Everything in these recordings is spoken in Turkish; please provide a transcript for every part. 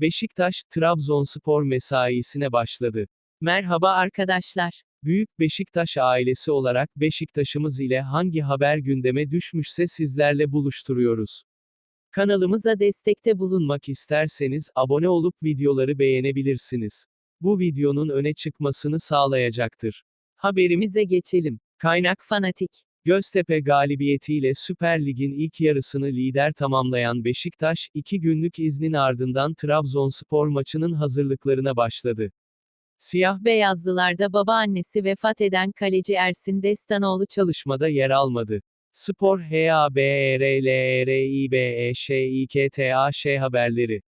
Beşiktaş, Trabzonspor mesaisine başladı. Merhaba arkadaşlar. Büyük Beşiktaş ailesi olarak Beşiktaş'ımız ile hangi haber gündeme düşmüşse sizlerle buluşturuyoruz. Kanalımıza destekte bulun. Bulunmak isterseniz abone olup videoları beğenebilirsiniz. Bu videonun öne çıkmasını sağlayacaktır. Haberimiz Bize geçelim. kaynak Fanatik. Göztepe galibiyetiyle Süper Lig'in ilk yarısını lider tamamlayan Beşiktaş, iki günlük iznin ardından Trabzonspor maçının hazırlıklarına başladı. Siyah Beyazlılarda babaannesi vefat eden kaleci Ersin Destanoğlu çalış. çalışmada yer almadı. Spor E H-A-B-E-R-L-E-R-İ-B-E-Ş-İ-K-T-A-Ş haberleri.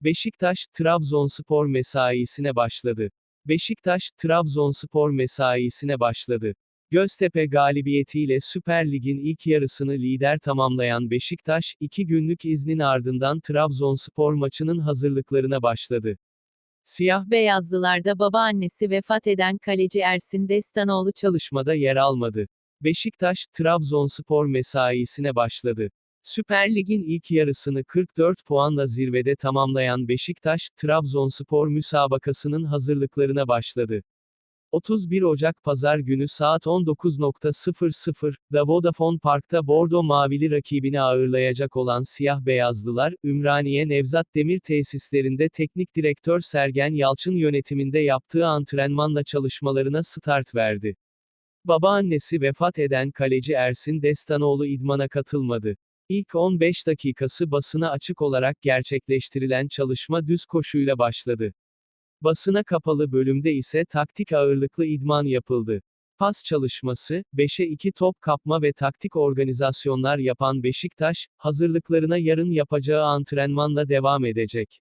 Beşiktaş, Trabzonspor mesaisine başladı. Beşiktaş, Trabzonspor mesaisine başladı. Göztepe galibiyetiyle Süper Lig'in ilk yarısını lider tamamlayan Beşiktaş, iki günlük iznin ardından Trabzonspor maçının hazırlıklarına başladı. Siyah Beyazlılarda babaannesi vefat eden kaleci Ersin Destanoğlu çalış. çalışmada yer almadı. Beşiktaş, Trabzonspor mesaisine başladı. Süper Lig'in ilk yarısını 44 puanla zirvede tamamlayan Beşiktaş, Trabzonspor müsabakasının hazırlıklarına başladı. 31 Ocak Pazar günü saat 19.00'da Vodafone Park'ta Bordo Mavili rakibini ağırlayacak olan Siyah Beyazlılar, Ümraniye Nevzat Demir tesislerinde teknik direktör Sergen Yalçın yönetiminde yaptığı antrenmanla çalışmalarına start verdi. Babaannesi vefat eden kaleci Ersin Destanoğlu idmana katılmadı. İlk 15 dakikası basına açık olarak gerçekleştirilen çalışma düz koşuyla başladı. Basına kapalı bölümde ise taktik ağırlıklı idman yapıldı. Pas çalışması, 5'e 2 top kapma ve taktik organizasyonlar yapan Beşiktaş, hazırlıklarına yarın yapacağı antrenmanla devam edecek.